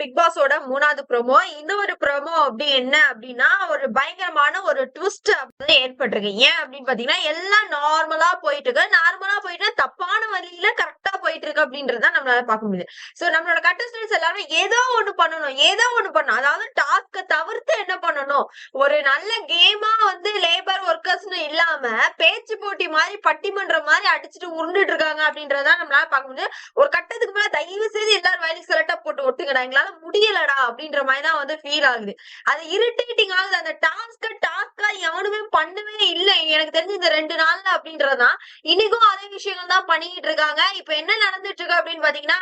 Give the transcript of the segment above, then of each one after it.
Big பாஸோட மூணாவது promo இந்த ஒரு ப்ரோமோ அப்படி என்ன அப்படின்னா ஒரு பயங்கரமான ஒரு ட்விஸ்ட் அப்படி ஏற்பட்டிருக்கு. ஏன் அப்படின்னு பாத்தீங்கன்னா எல்லாம் நார்மலா போயிட்டு இருக்கு நார்மலா போயிட்டு தப்பான வழியில கரெக்டா போயிட்டு இருக்கு அப்படின்றத நம்மளால பார்க்க முடியுது. சோ நம்மளோட கண்டஸ்டன்ஸ் எல்லாரும் ஏதோ ஒண்ணு பண்ணணும். ஏதோ ஒண்ணு பண்ணணும். அதாவது டாஸ்க தவிர்த்து என்ன பண்ணணும்? ஒரு நல்ல கேமா வந்து லேபர் ஒர்க்கர்ஸ்னு இல்லாம பேச்சு போட்டி மாதிரி பட்டிமன்றம் மாதிரி அடிச்சுட்டு உருண்டுட்டு இருக்காங்க அப்படின்றத நம்மளால பார்க்க முடியுது. ஒரு கட்டத்துக்கு மேல தயவு செய்து எல்லாரும் வயலுக்கு செலக்டா போட்டு ஒட்டுங்கடா. எங்களால முடியலடா அப்படின்ற மாதிரி தான் வந்து ஃபீல் ஆகுது. அது இரிட்டேட்டிங் ஆகுது. அந்த டாஸ்க டாஸ்கா எவனுமே பண்ணவே இல்லை. எனக்கு தெரிஞ்சு இந்த ரெண்டு நாள்ல அப்படின்றதுதான். இன்னைக்கும் அதே விஷயங்கள் தான் பண்ணிட்டு இருக்காங்க. இப்ப என்ன நடந்துட்டு இருக்கு அப்படின்னு பாத்தீங்கன்னா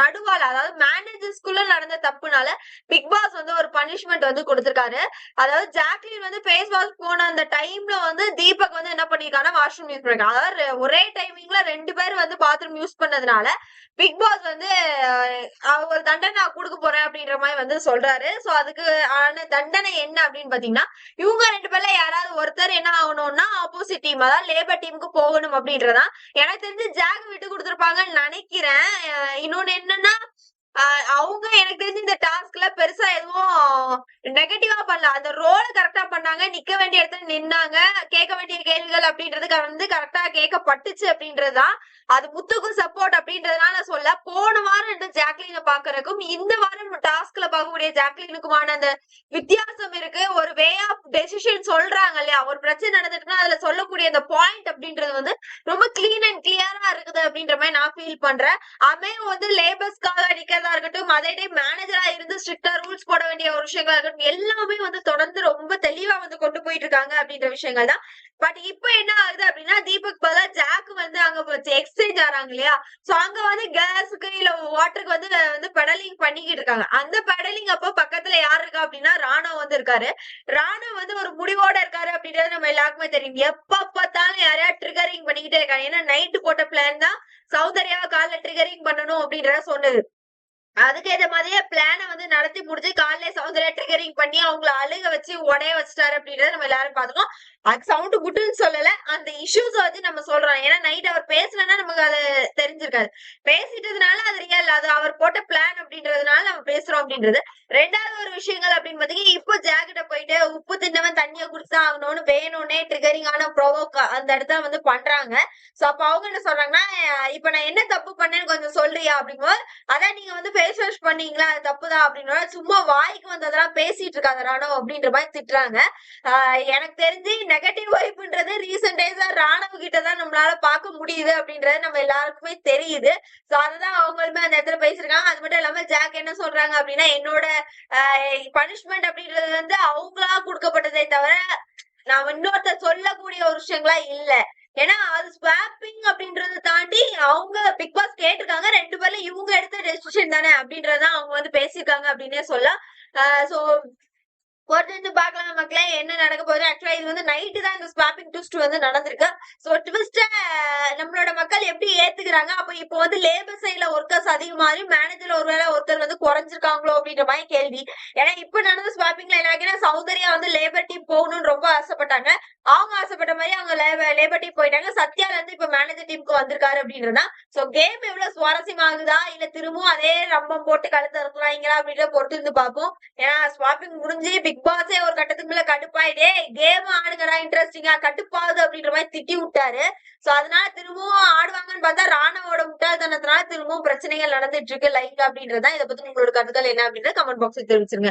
நடுவால அதாவது மேனேஜர்ஸ்குள்ள நடந்த தப்புனால பிக் பாஸ் வந்து ஒரு பனிஷ்மெண்ட் வந்து கொடுத்திருக்காரு. அதாவது ஜாக்லின் வந்து ஃபேஸ் வாஷ் போன அந்த டைம்ல வந்து தீபக் வந்து என்ன பண்ணிருக்காங்கன்னா வாஷ்ரூம் யூஸ் பண்ணிருக்காங்க அதாவது ஒரே டைமிங்ல ரெண்டு பேர் வந்து பாத்ரூம் யூஸ் பண்ணதுனால பிக் பாஸ் வந்து ஒரு தண்டனை நான் கொடுக்க போறேன் அப்படின்ற மாதிரி வந்து சொல்றாரு. சோ அதுக்கு ஆன தண்டனை என்ன அப்படின்னு பாத்தீங்கன்னா இவங்க ரெண்டு பேர்ல யாராவது ஒருத்தர் என்ன ஆகணும்னா ஆப்போசிட் டீம் அதாவது லேபர் டீமுக்கு போகணும் அப்படின்றதான். எனக்கு தெரிஞ்சு ஜாக் விட்டு கொடுத்துருப்பாங்கன்னு நினைக்கிறேன். இன்னொன்னு என்னன்னா அவங்க எனக்கு தெரிஞ்சு இந்த டாஸ்க்ல பெருசா எதுவும் நெகட்டிவா பண்ணல. அந்த ரோல கரெக்டா பண்ணாங்க. நிக்க வேண்டிய இடத்துல நின்னாங்க. கேட்க வேண்டிய கேள்விகள் அப்படின்றது வந்து கரெக்டா கேட்கப்பட்டுச்சு அப்படின்றதுதான். அது முத்துக்கும் சப்போர்ட் அப்படின்றதுனால நான் சொல்ல போன வாரம் இந்த ஜாக்லினை பாக்குறதுக்கும் இந்த வாரம் டாஸ்க்ல பார்க்கக்கூடிய ஜாக்லினுக்குமான அந்த வித்தியாசம் இருக்கு. ஒரு வே ஆஃப் டெசிஷன் சொல்றாங்க இல்லையா? ஒரு பிரச்சனை நடந்துட்டுனா அதுல சொல்லக்கூடிய அந்த பாயிண்ட் அப்படின்றது வந்து ரொம்ப கிளீன் அண்ட் கிளியரா இருக்குது அப்படின்ற மாதிரி நான் ஃபீல் பண்றேன். அமே வந்து லேபர்ஸ்க்காக நிக்கிறதா இருக்கட்டும் அதே டைம் மேனேஜரா இருந்து ஸ்ட்ரிக்டா ரூல்ஸ் போட வேண்டிய ஒரு விஷயங்களா இருக்கட்டும் எல்லாமே வந்து தொடர்ந்து ரொம்ப தெளிவா வந்து கொண்டு போயிட்டு இருக்காங்க அப்படின்ற விஷயங்கள் தான். பட் இப்போ என்ன ஆகுது அப்படின்னா தீபக் வந்து அங்க எக்ஸ்சேஞ்ச் ஆறாங்க இல்லையா? சோ அங்க வந்து கேஸுக்கு இல்ல வாட்டருக்கு வந்து வந்து பெடலிங் பண்ணிக்கிட்டு இருக்காங்க. அந்த பெடலிங் அப்போ பக்கத்துல யார் இருக்கா அப்படின்னா ராணா வந்து இருக்காரு. ராணா வந்து ஒரு முடிவோட இருக்காரு அப்படின்றது நம்ம எல்லாருக்குமே தெரியும். எப்ப பார்த்தாலும் யாரையா ட்ரிகரிங் பண்ணிக்கிட்டே இருக்காங்க. ஏன்னா நைட்டு போட்ட பிளான் தான் சௌந்தர்யாவை காலைல ட்ரிகரிங் பண்ணணும் அப்படின்றத சொன்னது. அதுக்கு அதுக்கேற்ற மாதிரியே பிளான வந்து நடத்தி முடிச்சு காலையில சௌந்தர்யா ட்ரிகரிங் பண்ணி அவங்கள அழுக வச்சு உடைய வச்சுட்டாரு அப்படின்றத நம்ம எல்லாரும் பாத்துக்கோம் சவுண்ட் குட்டுன்னு சொல்லல. அந்த இஷ்யூஸ் வச்சு நம்ம சொல்றோம். ஏன்னா நைட் அவர் பேசலன்னா நமக்கு அது தெரிஞ்சிருக்காது. பேசிட்டதுனால அது ரியல் அது அவர் போட்ட பிளான் அப்படின்றதுனால நம்ம பேசுறோம் அப்படின்றது. ரெண்டாவது ஒரு விஷயங்கள் அப்படின்னு பாத்தீங்கன்னா இப்போ ஜாக்கிட்ட போயிட்டு உப்பு தின்னவன் தண்ணியை குடிச்சா ஆகணும்னு வேணும்னே ட்ரிகரிங் ஆன ப்ரோவோக் அந்த இடத்துல வந்து பண்றாங்க. சோ அப்ப அவங்க என்ன சொல்றாங்கன்னா இப்ப நான் என்ன தப்பு பண்ணேன்னு கொஞ்சம் சொல்றியா அப்படிங்கும்போது அதான் நீங்க வந்து ஃபேஸ் வாஷ் பண்ணீங்களா? அது தப்புதான் அப்படின்னு சும்மா வாய்க்கு வந்ததெல்லாம் பேசிட்டு இருக்காங்க ராணுவம் அப்படின்ற மாதிரி திட்டுறாங்க. எனக்கு தெரிஞ்சு நெகட்டிவ் வைப்புன்றது ரீசெண்ட் டேஸா ராணுவ கிட்ட தான் நம்மளால பார்க்க முடியுது அப்படின்றது நம்ம எல்லாருக்குமே தெரியுது. சோ அதுதான் அவங்களுமே அந்த இடத்துல பேசிருக்காங்க அது மட்டும் இல்லாம ஜாக் என்ன சொல்றாங்க அப்படின்னா என்னோட பனிஷ்மெண்ட் அப்படின்றது வந்து அவங்களா கொடுக்கப்பட்டதே தவிர நான் இன்னொருத்தர் சொல்லக்கூடிய ஒரு விஷயங்களா இல்ல. ஏன்னா அது ஸ்வாப்பிங் அப்படின்றத தாண்டி அவங்க பிக் பாஸ் கேட்டிருக்காங்க ரெண்டு பேர்ல இவங்க எடுத்த டெசிஷன் தானே அப்படின்றதான் அவங்க வந்து பேசியிருக்காங்க அப்படின்னே சொல்லலாம். சோ பொறுத்து பாக்கலாம் மக்களே என்ன நடக்க போகுது. ஆக்சுவலா இது வந்து நைட்டு தான் இந்த ஸ்வாப்பிங் ட்விஸ்ட் வந்து நடந்திருக்கு. சோ ட்விஸ்ட நம்மளோட மக்கள் எப்படி ஏத்துக்கிறாங்க? அப்ப இப்ப வந்து லேபர் சைட்ல ஒர்க்கர்ஸ் அதிகமாகி மேனேஜர் ஒருவேளை ஒருத்தர் வந்து குறைஞ்சிருக்காங்களோ அப்படின்ற மாதிரி கேள்வி. ஏன்னா இப்ப நடந்த ஸ்வாப்பிங்ல என்ன ஆச்சுன்னா சௌந்தர்யா வந்து லேபர் டீம் போகணும்னு ரொம்ப ஆசைப்பட்டாங்க. அவங்க ஆசைப்பட்ட மாதிரி அவங்க லேபர் டீம் போயிட்டாங்க. சத்யால இருந்து இப்ப மேனேஜர் டீமுக்கு வந்திருக்காரு அப்படின்றதா சோ கேம் எவ்வளவு சுவாரஸ்யமாகுதா இல்ல திரும்பவும் அதே ரம்பம் போட்டு கழுத்து இறக்குறாங்களா அப்படின்ற பொறுத்து இருந்து பார்ப்போம். ஏன்னா ஸ்வாப்பிங் முடிஞ்சு பிக் பாஸே ஒரு கட்டத்துக்கு மேல கடுப்பாயிட்டே கேம் ஆடுங்கடா இன்ட்ரெஸ்டிங்கா கட்டுப்பாகுது அப்படின்ற மாதிரி திட்டி விட்டாரு. சோ அதனால திரும்பவும் பார்த்தா ராணுவோட முட்டாள்தனத்தினால திரும்பவும் பிரச்சனைகள் நடந்துட்டு இருக்கு. லைக் அப்படின்றதா இதை பத்தி உங்களோட கருத்துக்கள் என்ன அப்படின்றத கமெண்ட் பாக்ஸ்ல தெரிவிச்சிருங்க.